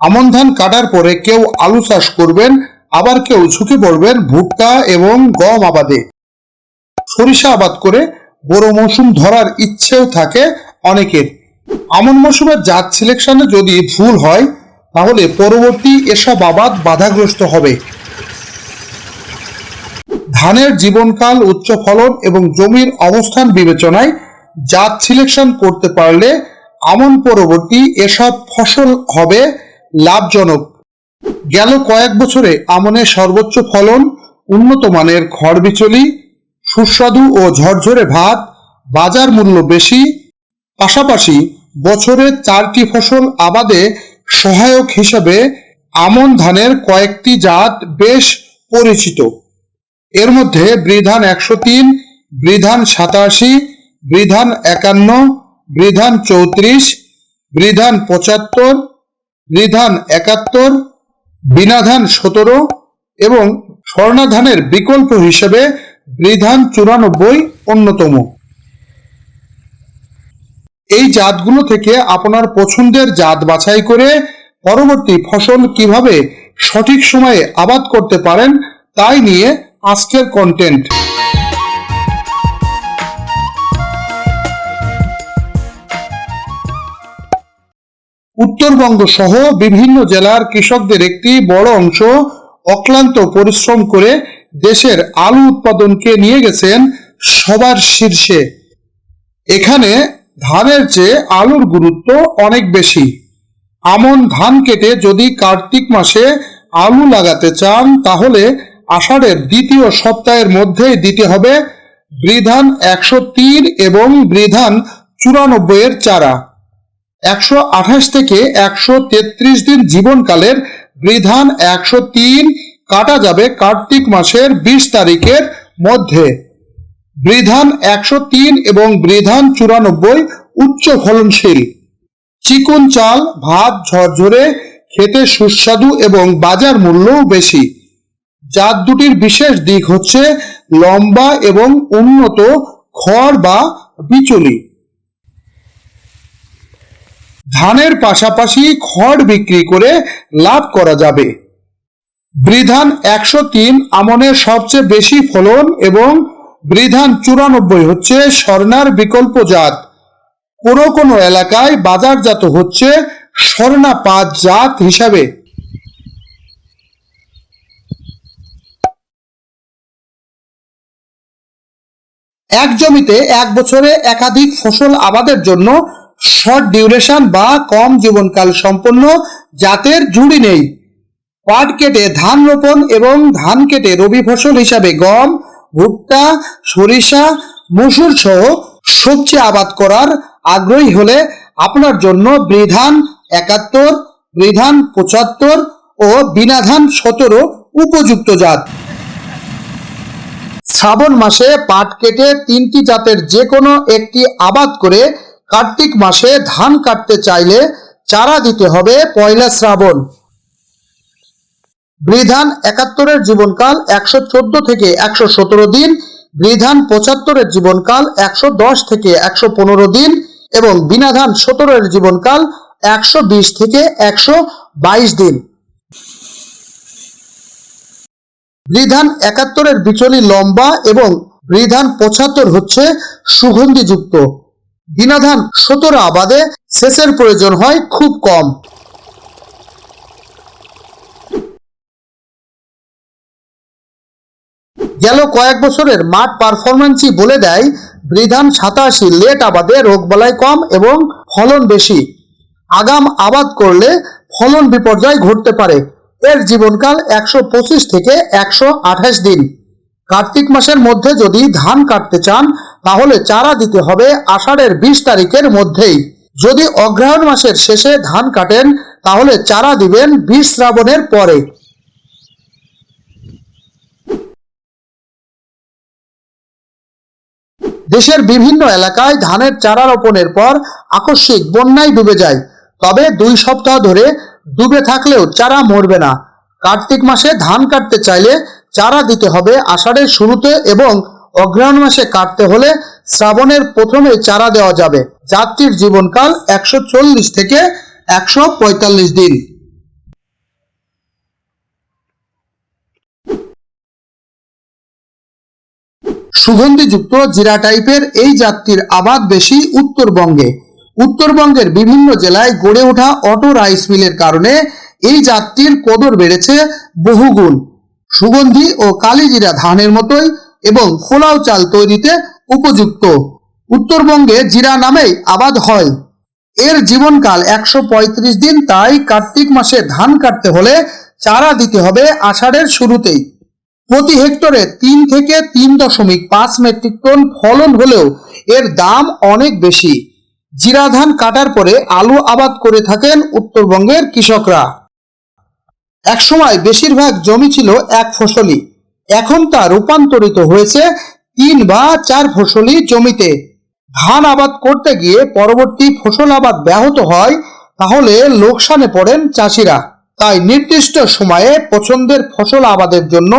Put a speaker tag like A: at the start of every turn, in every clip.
A: আমন ধান কাটার পরে কেউ আলু চাষ করবেন, আবার কেউ ঝুঁকে পড়বেন ভুট্টা এবং গম আবাদে। সরিষা আবাদ করে বড় মৌসুম ধরার ইচ্ছেও থাকে অনেকের। আমন মৌসুমের জাত সিলেকশনে যদি ভুল হয়, তাহলে পরবর্তী এসব আবাদ বাধাগ্রস্ত হবে। ধানের জীবনকাল, উচ্চ ফলন এবং জমির অবস্থান বিবেচনায় জাত সিলেকশন করতে পারলে আমন পরবর্তী এসব ফসল হবে লাভজনক। গেল কয়েক বছরে আমনের সর্বোচ্চ ফলন, উন্নত মানের খড় বিচলি, সুস্বাদু ও ঝরঝরে ভাত, বাজার মূল্য বেশি। পাশাপাশি বছরে চারটি ফসল আবাদে সহায়ক হিসাবে আমন ধানের কয়েকটি জাত বেশ পরিচিত। এর মধ্যে বৃধান একশো তিন, বৃধান সাতাশি, বৃধান একান্ন, বৃধান চৌত্রিশ, বৃধান পঁচাত্তর বৃধান একাত্তর, বিনাধান সতেরো এবং স্বর্ণাধানের বিকল্প হিসেবে বৃধান চুরানব্বই অন্যতম। এই জাতগুলো থেকে আপনার পছন্দের জাত বাছাই করে পরবর্তী ফসল কীভাবে সঠিক সময়ে আবাদ করতে পারেন, তাই নিয়ে আজকের কন্টেন্ট উত্তরবঙ্গ সহ বিভিন্ন জেলার কৃষকদের একটি বড় অংশ অক্লান্ত পরিশ্রম করে দেশের আলু উৎপাদনকে নিয়ে গেছেন সবার শীর্ষে। এখানে ধানের চেয়ে আলুর গুরুত্ব অনেক বেশি। আমন ধান কেটে যদি কার্তিক মাসে আলু লাগাতে চান, তাহলে আষাঢ়ের দ্বিতীয় সপ্তাহের মধ্যেই দিতে হবে বৃধান একশো তিন এবং বৃধান চুরানব্বই এর চারা। একশো আঠাশ থেকে একশো তেত্রিশ দিন জীবনকালের বৃধান একশো তিন কাটা যাবে কার্তিক মাসের বিশ তারিখের মধ্যে। বৃধান একশো তিন এবং বৃধান চুরানব্বই উচ্চ ফলনশীল। চিকন চাল, ভাত, ঝরঝরে, খেতে সুস্বাদু এবং বাজার মূল্যও বেশি। জাত দুটির বিশেষ দিক হচ্ছে লম্বা এবং উন্নত খড় বা বিচলি। ধানের পাশাপাশি খড় বিক্রি করে লাভ করা যাবে। বৃধান একশো তিন আমনের সবচেয়ে বেশি ফলন এবং বৃধান চুরানব্বই হচ্ছে স্বর্ণার বিকল্প জাত। কোনো কোনো এলাকায় বাজারজাত হচ্ছে স্বর্ণা পাঁচ জাত হিসাবে। এক জমিতে এক বছরে একাধিক ফসল আবাদের জন্য শর্ট ডিউরেশন বা কম জীবনকাল সম্পন্ন জাতের জুড়ি নেই। পাট কেটে ধান রোপণ এবং ধান কেটে রবি ফসল হিসাবে গম, ভুট্টা, সরিষা, মসুর সহ সবজি আবাদ করার আগ্রহী হলে আপনার জন্য বৃধান একাত্তর, বৃধান পঁচাত্তর ও বিনাধান সতেরো উপযুক্ত জাত। শ্রাবণ মাসে পাট কেটে তিনটি জাতের যে কোনো একটি আবাদ করে কার্তিক মাসে ধান কাটতে চাইলে চারা দিতে হবে পয়লা শ্রাবণ। বৃধান একাত্তরের জীবনকাল একশো চোদ্দ থেকে একশো সতেরো দিন, বৃধান পঁচাত্তরের জীবনকাল একশো দশ থেকে একশো পনেরো দিন এবং বিনাধান সতেরোর জীবনকাল একশো বিশ থেকে একশো বাইশ দিন। বৃধান একাত্তরের বিচলি লম্বা এবং বৃধান পঁচাত্তর হচ্ছে সুগন্ধিযুক্ত। দিনাধান সতেরো আবাদে সেচের প্রয়োজন হয় খুব কম। গেল কয়েক বছরের মাঠ পারফরম্যান্সই বলে দেয়, বৃধান সাতাশি লেট আবাদে রোগবালাই কম এবং ফলন বেশি। আগাম আবাদ করলে ফলন বিপর্যয় ঘটতে পারে। এর জীবনকাল একশো পঁচিশ থেকে একশো আঠাশ দিন। কার্তিক মাসের মধ্যে যদি ধান কাটতে চান তাহলে চারা দিতে হবে আষাঢ়ের বিশ তারিখের মধ্যেই। যদি অগ্রহায়ণ মাসের শেষে ধান কাটেন, তাহলে চারা দিবেন বিশ শ্রাবণের পরে। দেশের বিভিন্ন এলাকায় ধানের চারা রোপণের পর আকস্মিক বন্যায় ডুবে যায়। তবে দুই সপ্তাহ ধরে ডুবে থাকলেও চারা মরবে না। কার্তিক মাসে ধান কাটতে চাইলে চারা দিতে হবে আষাঢ়ের শুরুতে এবং অগ্রহণ মাসে কাটতে হলে শ্রাবণের প্রথমে চারা দেওয়া যাবে। জাতটির জীবনকাল একশো চল্লিশ থেকে একশো পঁয়তাল্লিশ দিন। সুগন্ধিযুক্ত জিরা টাইপের এই যাত্রীর আবাদ বেশি উত্তরবঙ্গে। উত্তরবঙ্গের বিভিন্ন জেলায় গড়ে ওঠা অটো রাইস মিলের কারণে এই যাত্রীর কদর বেড়েছে বহুগুণ। সুগন্ধি ও কালিজিরা ধানের মতোই এবং খোলাও চাল তৈরিতে উপযুক্ত। উত্তরবঙ্গে জিরা নামেই আবাদ হয়। এর জীবনকাল একশো পঁয়ত্রিশ দিন, তাই কার্তিক মাসে ধান কাটতে হলে চারা দিতে হবে আষাঢ়ের শুরুতেই। প্রতি হেক্টরে তিন থেকে তিন দশমিক পাঁচ মেট্রিক টন ফলন হলেও এর দাম অনেক বেশি। জিরা ধান কাটার পরে আলু আবাদ করে থাকেন উত্তরবঙ্গের কৃষকরা। একসময় বেশিরভাগ জমি ছিল এক ফসলি। এখন তা রূপান্তরিত হয়েছে তিন বা চার ফসলি জমিতে। ধান আবাদ করতে গিয়ে পরবর্তী ফসল আবাদ ব্যাহত হয়, তাহলে লোকসানে পড়েন চাষিরা। তাই নির্দিষ্ট সময়ে পছন্দের ফসল আবাদের জন্য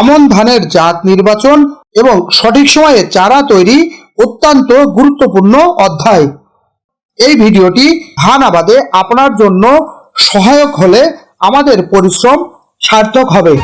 A: আমন ধানের জাত নির্বাচন এবং সঠিক সময়ে চারা তৈরি অত্যন্ত গুরুত্বপূর্ণ অধ্যায়। এই ভিডিওটি ধান আবাদে আপনার জন্য সহায়ক হলে আমাদের পরিশ্রম সার্থক হবে।